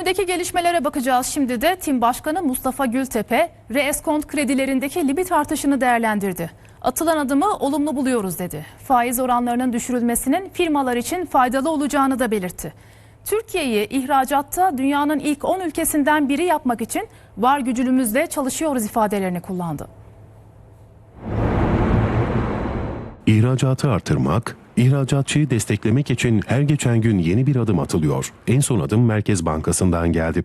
Ekonomideki gelişmelere bakacağız şimdi de. Tim Başkanı Mustafa Gültepe, reeskont kredilerindeki limit artışını değerlendirdi. Atılan adımı olumlu buluyoruz dedi. Faiz oranlarının düşürülmesinin firmalar için faydalı olacağını da belirtti. Türkiye'yi ihracatta dünyanın ilk 10 ülkesinden biri yapmak için var gücümüzle çalışıyoruz ifadelerini kullandı. İhracatı artırmak, ihracatçıyı desteklemek için her geçen gün yeni bir adım atılıyor. En son adım Merkez Bankası'ndan geldi.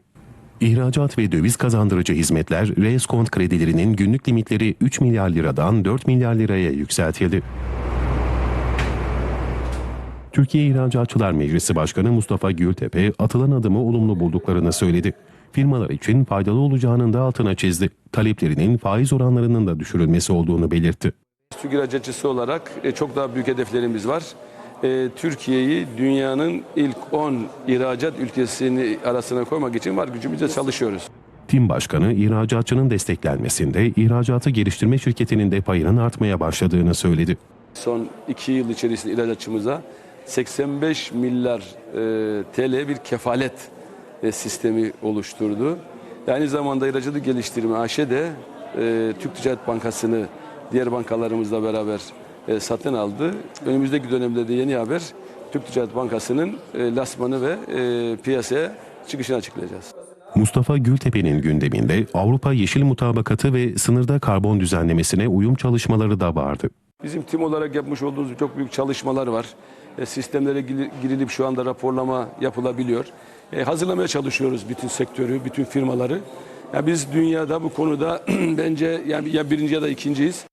İhracat ve döviz kazandırıcı hizmetler reeskont kredilerinin günlük limitleri 3 milyar liradan 4 milyar liraya yükseltildi. Türkiye İhracatçılar Meclisi Başkanı Mustafa Gültepe atılan adımı olumlu bulduklarını söyledi. Firmalar için faydalı olacağının da altına çizdi. Taleplerinin faiz oranlarının da düşürülmesi olduğunu belirtti. Türk ihracatçısı olarak e, çok daha büyük hedeflerimiz var. E, Türkiye'yi dünyanın ilk 10 ihracat ülkesini arasına koymak için var gücümüzle çalışıyoruz. Tim Başkanı ihracatçının desteklenmesinde ihracatı geliştirme şirketinin de payının artmaya başladığını söyledi. Son 2 yıl içerisinde ihracatçımıza 85 milyar e, TL bir kefalet e, sistemi oluşturdu. Aynı zamanda ihracatı geliştirme AŞ de e, Türk Ticaret Bankası'nı diğer bankalarımızla beraber e, satın aldı. Önümüzdeki dönemde de yeni haber Türk Ticaret Bankası'nın e, lasmanı ve e, piyasaya çıkışını açıklayacağız. Mustafa Gültepe'nin gündeminde Avrupa Yeşil Mutabakatı ve sınırda karbon düzenlemesine uyum çalışmaları da vardı. Bizim tim olarak yapmış olduğumuz çok büyük çalışmalar var. E, sistemlere giri- girilip şu anda raporlama yapılabiliyor. E, hazırlamaya çalışıyoruz bütün sektörü, bütün firmaları. Ya biz dünyada bu konuda bence yani ya birinci ya da ikinciyiz.